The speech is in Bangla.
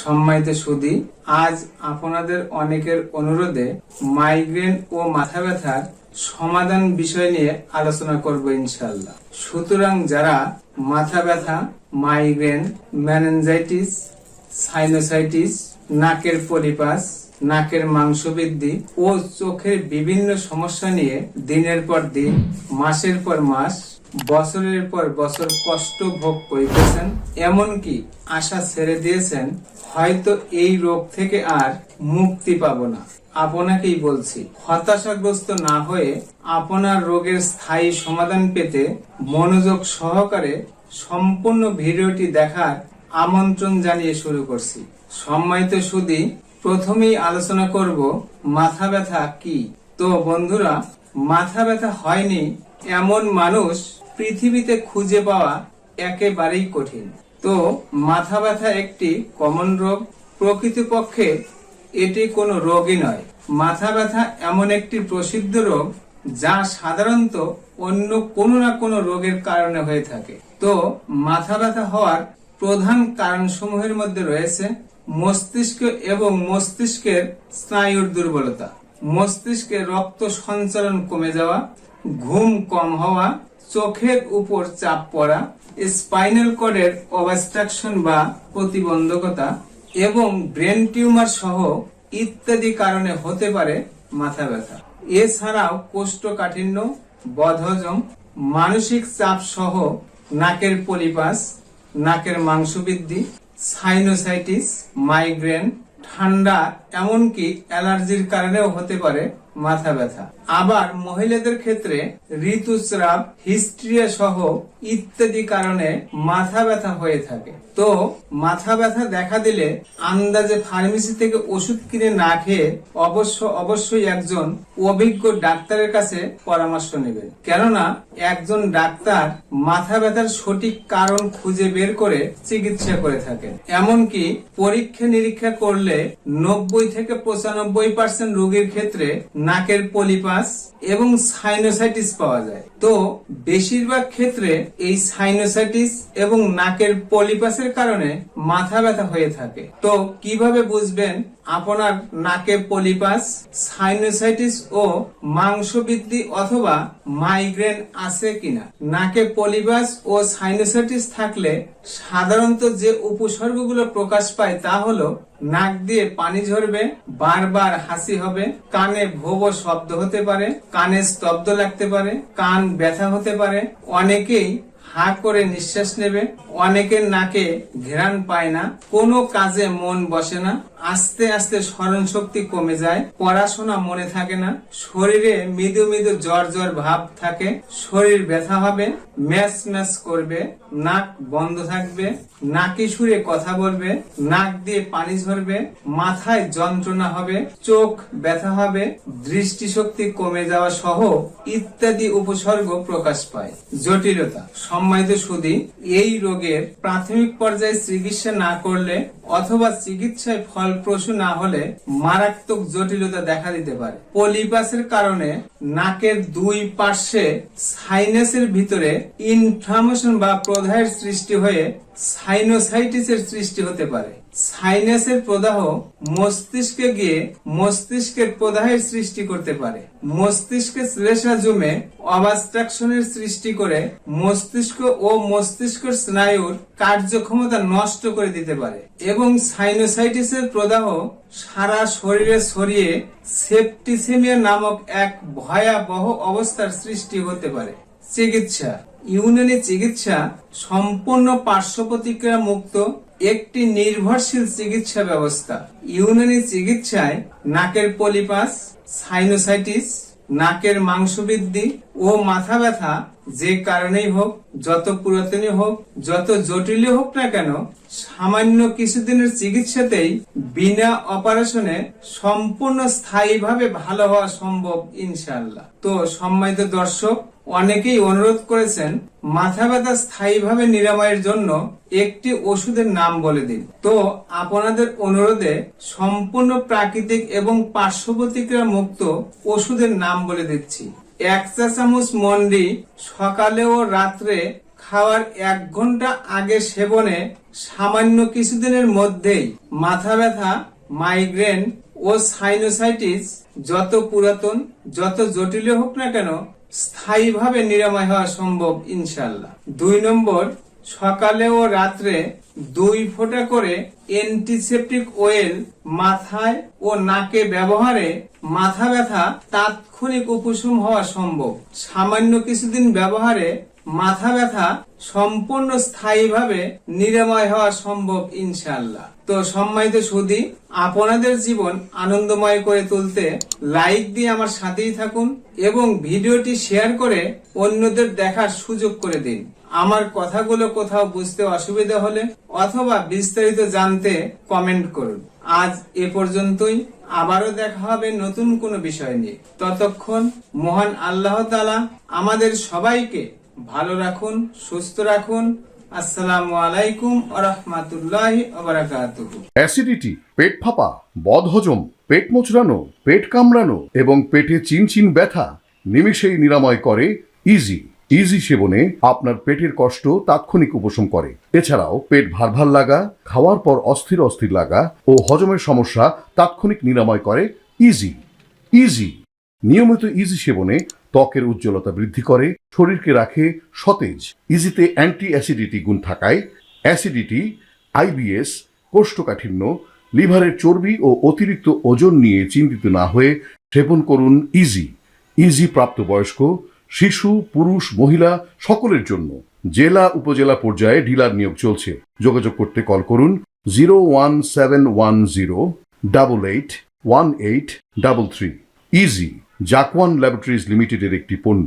সম্মানিত সুদী আজ আপনাদের অনেকের অনুরোধে মাইগ্রেন ও মাথা ব্যথার সমাধান বিষয় নিয়ে আলোচনা করব ইনশাল্লাহ সুতরাং যারা মাথা ব্যথা, মাইগ্রেন ম্যানেঞ্জাইটিস সাইনোসাইটিস, নাকের পরিপাস, নাকের মাংস বৃদ্ধি ও চোখের বিভিন্ন সমস্যা নিয়ে দিনের পর দিন, মাসের পর মাস বছরের পর বছর কষ্ট ভোগ করিতেছেন, এমনকি আশা ছেড়ে দিয়েছেন, হয়তো এই রোগ থেকে আর মুক্তি পাব না। আপনাকেই বলছি, হতাশাগ্রস্ত না হয়ে আপনার রোগের স্থায়ী সমাধান পেতে মনোযোগ সহকারে সম্পূর্ণ ভিডিওটি দেখার আমন্ত্রণ জানিয়ে শুরু করছি। সম্মানিত সুদী, প্রথমেই আলোচনা করব, মাথা ব্যথা কি? তো বন্ধুরা, মাথা ব্যথা হয়নি এমন মানুষ পৃথিবীতে খুঁজে পাওয়া একেবারেই কঠিন। তো মাথা ব্যথা একটি কমন রোগ, প্রকৃতপক্ষে এটি কোনো রোগই নয়। মাথা ব্যথা এমন একটি প্রসিদ্ধ রোগ যা সাধারণত অন্য কোনো না কোনো রোগের কারণে হয়ে থাকে। তো মাথা ব্যথা হওয়ার প্রধান কারণসমূহের মধ্যে রয়েছে মস্তিষ্ক এবং মস্তিষ্কের স্নায়ুর দুর্বলতা। মস্তিষ্কে রক্ত সঞ্চালন কমে যাওয়া ঘুম কম হওয়া, চোখের উপর চাপ পড়া স্পাইনাল কর্ডের অবস্ট্রাকশন বা প্রতিবন্ধকতা এবং ব্রেন টিউমার সহ ইত্যাদি কারণে হতে পারে মাথা ব্যথা। এছাড়াও কোষ্ঠকাঠিন্য, বদহজম, মানসিক চাপ সহ নাকের পলিপাস, নাকের মাংস বৃদ্ধি সাইনোসাইটিস মাইগ্রেন ঠান্ডা, এমনকি অ্যালার্জির কারণেও হতে পারে মাথা ব্যথা। আবার মহিলাদের ক্ষেত্রে ঋতুস্রাব, হিস্ট্রিয়া সহ ইত্যাদি কারণে মাথা ব্যথা হয়ে থাকে। তো মাথা ব্যথা দেখা দিলে আন্দাজে ফার্মেসি থেকে ওষুধ কিনে না খেয়ে অবশ্য অবশ্যই একজন অভিজ্ঞ ডাক্তারের কাছে পরামর্শ নেবেন। কেননা একজন ডাক্তার মাথা ব্যথার সঠিক কারণ খুঁজে বের করে চিকিৎসা করে থাকেন। এমনকি পরীক্ষা নিরীক্ষা করলে নব্বই থেকে পঁচানব্বই পার্সেন্ট রোগীর ক্ষেত্রে নাকের পলিপাস এবং সাইনোসাইটিস পাওয়া যায়। তো বেশিরভাগ ক্ষেত্রে এই সাইনোসাইটিস এবং নাকের পলিপাসের কারণে মাথা ব্যথা হয়ে থাকে। তো কীভাবে বুঝবেন আপনার নাকে পলিপাস সাইনোসাইটিস ও মাংস বৃদ্ধি অথবা মাইগ্রেন আছে কিনা? নাকে পলিপাস ও সাইনোসাইটিস থাকলে সাধারণত যে উপসর্গগুলো প্রকাশ পায় তা হলো, নাক দিয়ে পানি ঝরবে, বারবার হাসি হবে, কানে ভোব শব্দ হতে পারে, কানে স্তব্ধ লাগতে পারে, কান ব্যথা হতে পারে, অনেকেই হা করে নিঃশ্বাস নেবে। অনেকের নাকে ঘেরান পায় না। কোনো কাজে মন বসে না। আস্তে আস্তে স্মরণ শক্তি কমে যায়। পড়াশোনা মনে থাকে না। শরীরে মৃদু মৃদু জ্বর জ্বর ভাব থাকে। শরীর ব্যথা হবে। ম্যাচ ম্যাচ করবে। নাক বন্ধ থাকবে। নাকি সুরে কথা বলবে। নাক দিয়ে পানি ঝরবে। মাথায় যন্ত্রণা হবে। চোখ ব্যথা হবে। দৃষ্টিশক্তি কমে যাওয়া সহ ইত্যাদি উপসর্গ প্রকাশ পায়। জটিলতা সম্মানিত সুদী, এই রোগের প্রাথমিক পর্যায়ে চিকিৎসা না করলে অথবা চিকিৎসায় ফলপ্রসূ না হলে মারাত্মক জটিলতা দেখা দিতে পারে। পলিপাসের কারণে নাকের দুই পার্শ্বে সাইনাসের ভিতরে ইনফ্লামেশন বা প্রদাহের সৃষ্টি হয়ে সাইনোসাইটিসের সৃষ্টি হতে পারে। সাইনাসের প্রদাহ মস্তিষ্কে গিয়ে মস্তিষ্কের প্রদাহের সৃষ্টি করতে পারে। মস্তিষ্কে শ্লেষা জমে অবস্ট্রাকশনের সৃষ্টি করে মস্তিষ্ক ও মস্তিষ্কের স্নায়ুর কার্যক্ষমতা নষ্ট করে দিতে পারে এবং সাইনোসাইটিসের প্রদাহ সারা শরীরে ছড়িয়ে সেপ্টিসেমিয়া নামক এক ভয়াবহ অবস্থার সৃষ্টি হতে পারে। চিকিৎসা। ইউনানি চিকিৎসা সম্পূর্ণ পার্শ্ব প্রতিক্রিয়া মুক্ত একটি নির্ভরশীল চিকিৎসা ব্যবস্থা। ইউনানি চিকিৎসায় নাকের পলিপাস, সাইনোসাইটিস, নাকের মাংস বৃদ্ধি ও মাথা ব্যথা যে কারণেই হোক, যত পুরাতনই হোক, যত জটিল হোক না কেন, সামান্য কিছুদিনের চিকিৎসাতেই বিনা অপারেশনে সম্পূর্ণ স্থায়ীভাবে ভালো হওয়া সম্ভব ইনশাল্লাহ তো সম্মানিত দর্শক, অনেকেই অনুরোধ করেছেন, মাথা ব্যথা স্থায়ীভাবে নিরাময়ের জন্য একটি ওষুধের নাম বলে দিন। তো আপনাদের অনুরোধে সম্পূর্ণ প্রাকৃতিক এবং পার্শ্ব মুক্ত ওষুধের নাম বলে দিচ্ছি। এক চা চামচ মন্ডি সকালে ও রাত্রে খাওয়ার এক ঘণ্টা আগে সেবনে সামান্য কিছুদিনের মধ্যেই মাথা ব্যথা, মাইগ্রেন ও সাইনোসাইটিস যত পুরাতন, যত জটিল হোক না কেন, স্থায়ীভাবে নিরাময় হওয়া সম্ভব ইনশাল্লাহ দুই নম্বর সকালে ও রাত্রে দুই ফোঁটা করে অ্যান্টিসেপটিক অয়েল মাথায় ও নাকে ব্যবহারে মাথা ব্যথা, তাৎক্ষণিক উপশম হওয়া সম্ভব। সামান্য কিছুদিন ব্যবহারে মাথা ব্যথা সম্পূর্ণ স্থায়ীভাবে নিরাময় হওয়া সম্ভব ইনশাল্লাহ তো সম্মানিত সুদী আপনাদের জীবন আনন্দময় করে তুলতে লাইক দিয়ে আমার সাথেই থাকুন এবং ভিডিওটি শেয়ার করে অন্যদের দেখার সুযোগ করে দিন। আমার কথাগুলো কোথাও বুঝতে অসুবিধা হলে অথবা বিস্তারিত জানতে কমেন্ট করুন। আজ এ পর্যন্তই। আবারও দেখা হবে নতুন কোনো বিষয় নিয়ে। ততক্ষণ মহান আল্লাহ তালা আমাদের সবাইকে ভালো রাখুন, সুস্থ রাখুন। আসসালামু আলাইকুম আরহামাতুল্লাহ অ্যাসিডিটি পেট ফাঁপা, বদহজম, পেট মোচড়ানো, পেট কামড়ানো এবং পেটে চিনচিন ব্যথা নিমিষেই নিরাময় করে ইজি ইজি সেবনে আপনার পেটের কষ্ট তাৎক্ষণিক উপশম করে। এছাড়াও পেট ভার ভার লাগা, খাওয়ার পর অস্থির অস্থির লাগা ও হজমের সমস্যা তাৎক্ষণিক নিরাময় করে ইজি। ইজি। নিয়মিত ইজি সেবনে ত্বকের উজ্জ্বলতা বৃদ্ধি করে, শরীরকে রাখে সতেজ। ইজিতে অ্যান্টি অ্যাসিডিটি গুণ থাকায় অ্যাসিডিটি আইবিএস কোষ্ঠকাঠিন্য, লিভারের চর্বি ও অতিরিক্ত ওজন নিয়ে চিন্তিত না হয়ে সেবন করুন ইজি। ইজি প্রাপ্তবয়স্ক শিশু, পুরুষ, মহিলা সকলের জন্য জেলা উপজেলা পর্যায়ে ডিলার নিয়োগ চলছে। যোগাযোগ করতে কল করুন zero one seven one zero double eight one eight double three. Easy Zakwan laboratories লিমিটেডের একটি পণ্য।